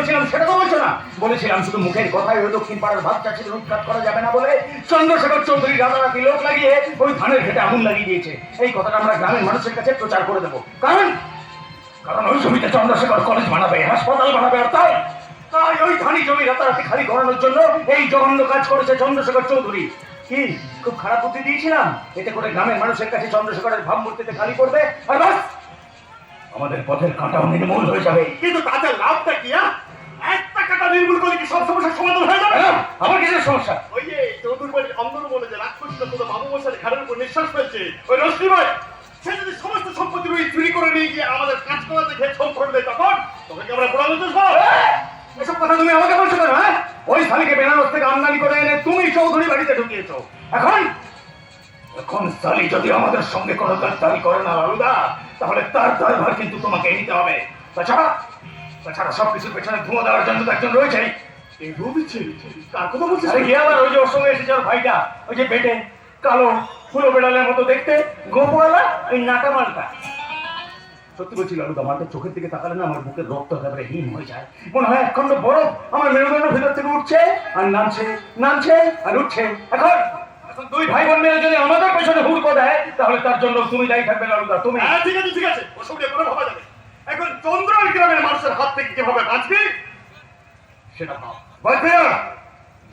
করেছিলাম সেটা তো বলছো না। বলেছিলাম, শুধু মুখের কথাই ওই দক্ষিণ পাড়ার ভাত চাষিদের উৎখাত করা যাবে না বলে চন্দ্রশেখর চৌধুরী রাতারাতি লোক লাগিয়ে ওই ধানের খেতে আগুন লাগিয়ে দিয়েছে? এই কথাটা আমরা গ্রামের মানুষের কাছে প্রচার করে দেবো। কারণ কারণ ওই জমিতে চন্দ্রশেখর কলেজ বানাবে, হাসপাতাল বানাবে, আর তাই তাই ওই ধানি জমি রাতারাতি খালি করানোর জন্য এই জঘন্য কাজ করেছে চন্দ্রশেখর চৌধুরী। কি, খুব খারাপ বুদ্ধি দিয়েছিলাম? এতে করে গ্রামের মানুষের কাছে চন্দ্রশেখরের ভাবমূর্তিতে খালি পড়বে, আর বাস, আমাদের পথের কাঁটাও নির্মূল হয়ে যাবে। কিন্তু তাতে লাভটা কি হ্যাঁ? একটা কাটা নির্মূল করলে কি সব সমস্যার সমাধান হয়ে যাবে? হ্যাঁ, আমার কিসের সমস্যা? ওই যে চৌধুরী বাড়ির অন্দর বলে যে রাক্ষসটা তোদের বাবু মশাই ঘাড়ের উপর নিঃশ্বাস ফেলছে ওই রশ্মি ভাই সে যদি সমস্ত সম্পত্তি ওই চুরি করে নিয়ে গিয়ে আমাদের কাজ করা দেখে ছোট করে দেয় তখন তোকে কি আমরা পড়ানো তো এসব কথা তুমি আমাকে বলছো কেন হ্যাঁ? ওই শালিকে বেনারস থেকে আমদানি করে এনে তুমি চৌধুরী বাড়িতে ঢুকিয়েছো। এখন? এখন শালি যদি আমাদের সঙ্গে কোনো গাদ্দারি করে না লালুদা তাহলে তার দায়ভার কিন্তু তোমাকে নিতে হবে। তাছাড়া তাছাড়া সব কিছুর পেছনে ধুঁয়ো দেওয়ার জন্য তো একজন রয়েছেই। কার কথা বলছিস আরে কি আবার ওই যে ওর সঙ্গে এসেছে ওর ভাইটা? ওই যে বেটে কালো ফুলো বেড়ালের মতো দেখতে। গোপওয়ালা ওই নাটা মালটা সত্যি বলছি লালুদা মালটা চোখের দিকে তাকালে না আমার বুকের রক্ত একেবারে হিম হয়ে যায়। মনে হয় একখণ্ড বরফ আমার মেরুদণ্ড ভিতর থেকে উঠছে আর নামছে নামছে আর উঠছে। এখন এখন দুই ভাই বোন যদি আমাদের পেছনে হুড়কো দেয় তাহলে তার জন্য তুমি দায়ী থাকবে লালুদা তুমি। হ্যাঁ ঠিক আছে ঠিক আছে। ওসব নিয়ে কোনো ভাবা যাবে এখন চন্দ্র গ্রামের মানুষের হাত থেকে কীভাবে বাঁচবি সেটা ভাব। বাঁচবে না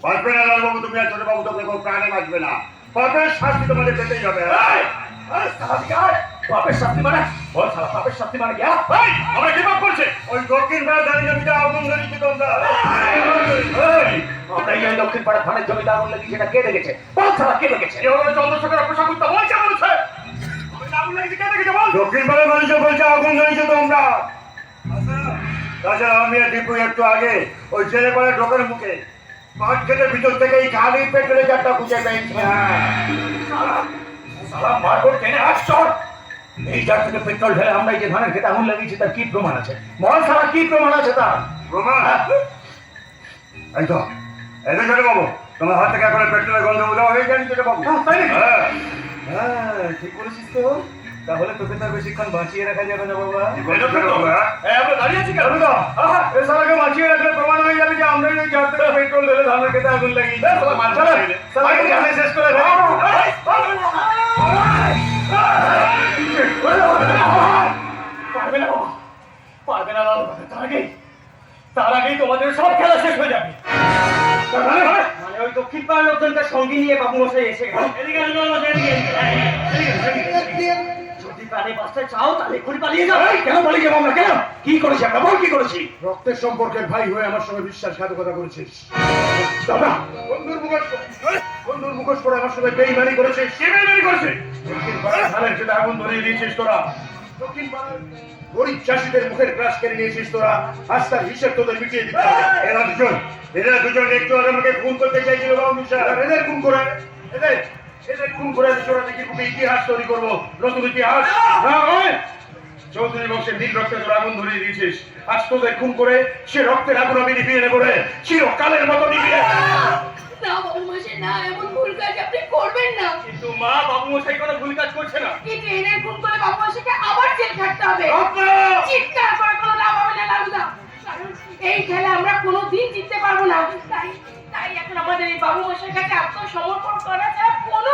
বাঁচবে না লালবাবু তুমি আর ছোটবাবু তোকে কোনো প্রাণে বাঁচবে না। পাপের শাস্তি তোমাদের পেতেই হবে! পাপের শাস্তি মানে? বল সালা পাপের শাস্তি মানে কি হ্যাঁ? এই, আমরা কি পাপ করছে? ওই দক্ষিণ ভারত দাঁড়িয়ে জমিটা আগুন ধরেছি তোমরা। আমরা এই দক্ষিণ পাড়ার ধানের জমিতে আগুন লাগিয়ে সেটা কে দেখেছে? বল সালা কে দেখেছে? যেভাবে চন্দ্রশেখর অপসার বলছে বলছে দক্ষিণ ভারত মানুষ বলছে আগুন ধরেছে তোমরা। তাছাড়া আমি আর একটু আগে ওই ছেলে পরে ঢোকের মুখে পাঁচ খেটের ভিতর থেকে এই খালি পেট্রোলে চারটা খুঁজে পেয়েছি হ্যাঁ। সালা মারবো টেনে চড় এই যার থেকে পেট্রোল ঢেলে আমরা এই যে ধানের খেতে আগুন লাগিয়েছি তার কি প্রমাণ আছে? বল সালা কি প্রমাণ আছে তার? প্রমাণ? এই তো এই তো ছোট বাবু তোমার হাত থেকে এখন পেট্রোলের গন্ধ উদাও হয়ে গেছে ছোট বাবু। হ্যাঁ, হ্যাঁ। হ্যাঁ ঠিক বলেছিস তো। তাহলে তোকে তার বেশিক্ষণ বাঁচিয়ে রাখা যাবে না বাবা। এই তো ছোট বাবু, হ্যাঁ? আমরা দাঁড়িয়ে আছি কেন? এ বাঁচিয়ে রাখলে প্রমাণ হয়ে যাবে যে আমরা ওই যার থেকে পেট্রোল ঢেলে ধানের খেতে আগুন। শালাকে জানে শেষ করে। পারবে না বাবা, পারবে না লালু তার আগেই তার আগেই তোমাদের সব খেলা শেষ হয়ে যাবে। মানে মানে ওই দক্ষিণ পাড়ার লোকজনটা সঙ্গে নিয়ে বাবু মশাই এসে এদিকে এদিকে, এদিকে, প্রাণে বাঁচতে চাও তাহলে এক্ষুনি পালিয়ে যাও। কেন পালিয়ে যাব আমরা? কেন? কি করেছি আমরা? বল কি করেছি? রক্তের সম্পর্কের ভাই হয়ে আমার সঙ্গে বিশ্বাসঘাতকতা করেছিস। দাদা! বন্ধুর মুখোশ বন্ধুর মুখোশ পরে আমার সঙ্গে বেইমানি করেছিস কে বেইমানি করেছে? দক্ষিণ পাড়ার ধানের খেতে আগুন ধরিয়ে দিয়েছিস তোরা। দক্ষিণ পাড়ার গরিব চাষিদের মুখের গ্রাস কেড়ে নিয়েছিস তোরা। আজ তার হিসেব তোদের মিটিয়ে দিতে এরা দুজন এরা দুজন একটু আগে আমাকে ফোন করতে চাইছিল এদের খুন করে। এদের এদের খুন করে ইতিহাস তৈরি করব নতুন ইতিহাস। না নয় চৌধুরী বংশের নীল রক্তে তোর আগুন ধরিয়ে দিয়েছিস। আজ তোদের খুন করে সে রক্তের আগুন আমি নেব রে। চিরকালের মতো নিভিয়ে না বাবু না এমন ভুল কাজ আপনি করবেন না। কিন্তু মা বাবু কোনো ভুল কাজ করছে না। এই ট্রেনের খুন করে বাবু আবার জেল খাটতে হবে? চিৎকার করে কোনো লাভ হবে না লালুদা। এই খেলা আমরা কোনোদিন জিততে পারব না। তাই তাই এখন আমাদের এই বাবু মাসের কাছে আত্মসমর্পণ করা ছাড়া কোনো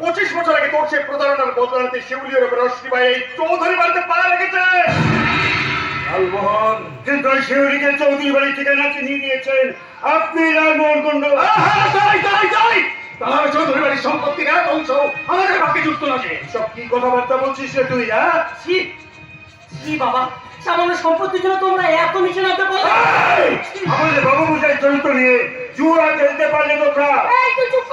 পঁচিশ বছর আগে তোর সে প্রতারণার বদলাতে শিউলির উপর রশ্মি ভাই এই চৌধুরী বাড়িতে পা রেখেছে। লালমোহন। কিন্তু ওই শিউলিকে চৌধুরী বাড়ি থেকে নাচে নিয়ে দিয়েছেন আপনি লালমোহন কুণ্ড আহা, তাই তাই তাই তাহলে চৌধুরী বাড়ির সম্পত্তির এক অংশ আমাদের ভাগ্যে যুক্ত না সব কি কথাবার্তা বলছিস রে তুই হ্যাঁ? ছি ছি বাবা সামান্য সম্পত্তির জন্য তোমরা এত নিচে নামতে পারো এই! আমাদের বাবু মশাই চরিত্র নিয়ে জুয়া খেলতে পারলে তোমরা। এই তুই চুপ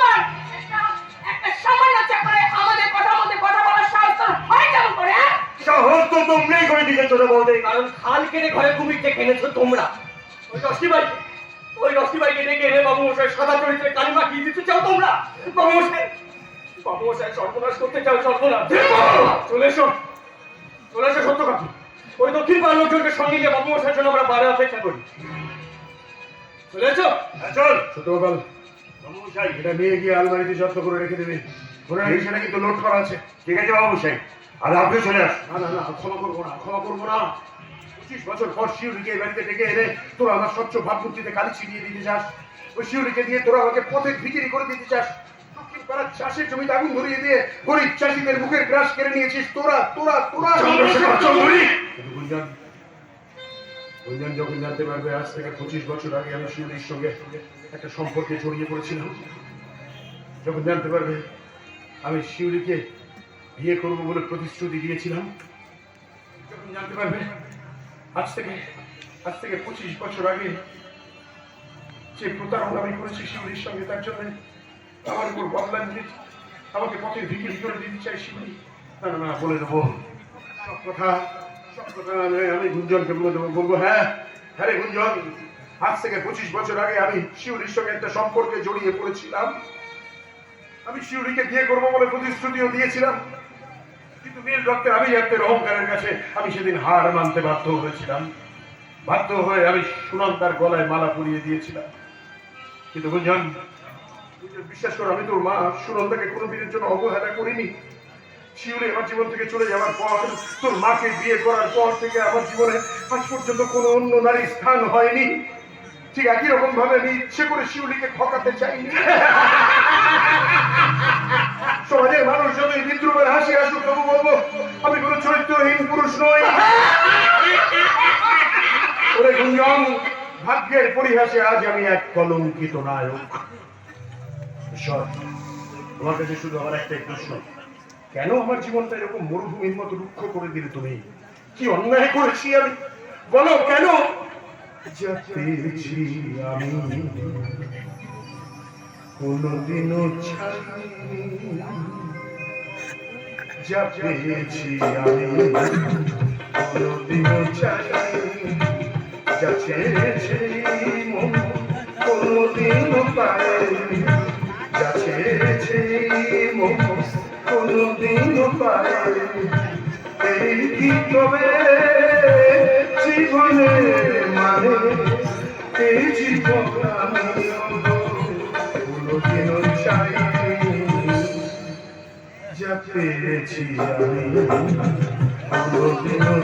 হ্যাঁ তো তোমরাই করে দিয়েছ ছোট বৌদি কারণ খাল কেটে ঘরে কুমির ডেকে এনেছো তোমরা? ওই রশ্মি ভাই ওই রসিবাইকে ডেকে এনে বাবু মশাই সাদা চরিত্রে কালিমা কি দিতে চাও তোমরা? বাবু মশাই বাবু মশাই সর্বনাশ করতে চাও সর্বনাশ। চলে এসো। চলে এসো সত্য কথা। ওই দক্ষিণ পাড়ার লোকজনকে সঙ্গে নিয়ে বাবু মশাইয়ের জন্য আমরা বাইরে অপেক্ষা করি। চলে এসো। হ্যাঁ, চল। ছোট বাবুমশাই। এটা নিয়ে গিয়ে আলমারিতে যত্ন করে রেখে দেবে। রাখি সেটা কিন্তু লোড করা আছে। ঠিক আছে বাবুমশাই আর আপনি চলে আস না না না ক্ষমা করব না ক্ষমা করব না। পঁচিশ বছর পর শিউরিকে বাড়িতে ডেকে এনে তোরা আমার স্বচ্ছ ভাবমূর্তিতে কালি ছিনিয়ে দিতে চাস। ওই শিউরিকে দিয়ে তোরা আমাকে পথে বিক্রি করে দিতে চাস। দক্ষিণ পাড়ার চাষের জমিতে আগুন ধরিয়ে দিয়ে গরিব চাষিদের মুখের গ্রাস কেড়ে নিয়েছিস। তোরা তোরা তোরা। চন্দ্রশেখর চৌধুরী! গুঞ্জন গুঞ্জন যখন জানতে পারবে আজ থেকে পঁচিশ বছর আগে আমি শিউরির সঙ্গে একটা সম্পর্কে জড়িয়ে পড়েছিলাম। যখন জানতে পারবে আমি শিউরিকে বিয়ে করব বলে প্রতিশ্রুতি দিয়েছিলাম। যখন জানতে পারবে, আজ থেকে আজ থেকে পঁচিশ বছর আগে যে প্রতারণা আমি করেছি শিউরির সঙ্গে, তার জন্য আমার উপর বদলা নিয়ে আমাকে পথে বিক্রি করে দিতে চাই শিউরি না না বলে দেবো। কথা আমি গুঞ্জনকে বলে দেবো। বলব হ্যাঁ হ্যাঁ রে গুঞ্জন, আজ থেকে পঁচিশ বছর আগে আমি শিউরির সঙ্গে একটা সম্পর্কে জড়িয়ে পড়েছিলাম। আমি শিউরিকে বিয়ে করব বলে প্রতিশ্রুতিও দিয়েছিলাম। কিন্তু নীল রক্তের আমি রক্তের অহংকারের কাছে আমি সেদিন হার মানতে বাধ্য হয়েছিলাম। বাধ্য হয়ে আমি সুনন্দার গলায় মালা পরিয়ে দিয়েছিলাম। কিন্তু গুঞ্জন, বিশ্বাস করো আমি তোর মা সুনন্দাকে কোনোদিনের জন্য অবহেলা করিনি। শিউরে আমার জীবন থেকে চলে যাওয়ার পর তোর মাকে বিয়ে করার পর থেকে আমার জীবনে আজ পর্যন্ত কোনো অন্য নারীর স্থান হয়নি। ঠিক একই রকম ভাবে আমি ইচ্ছে করে শিউলিকে ঠকাতে চাইনি। সমাজের মানুষ যতই বিদ্রুপের হাসি আসুক তবু বলব, আমি কোনো চরিত্রহীন পুরুষ নই। ওরে গুঞ্জন, ভাগ্যের পরিহাসে আজ আমি এক কলঙ্কিত নায়ক। তোমার কাছে শুধু আমার একটাই প্রশ্ন। কেন আমার জীবনটা এরকম মরুভূমির মতো রুক্ষ করে দিলে তুমি? কি অন্যায় করেছি আমি? বলো, কেন? যা পেয়েছি আমি কোনদিনও ছাড়িনি। যা পেয়েছি আমি কোনদিনও ছাড়িনি। যা ছেড়েছি মন কোনদিনও পায়নি যা ছেড়েছি মন কোনদিনও পায়নি এই কি তবে জীবনের মানে এই জীবন আমি কোনদিনও চাইনি যা পেয়েছি আমি কোনদিনও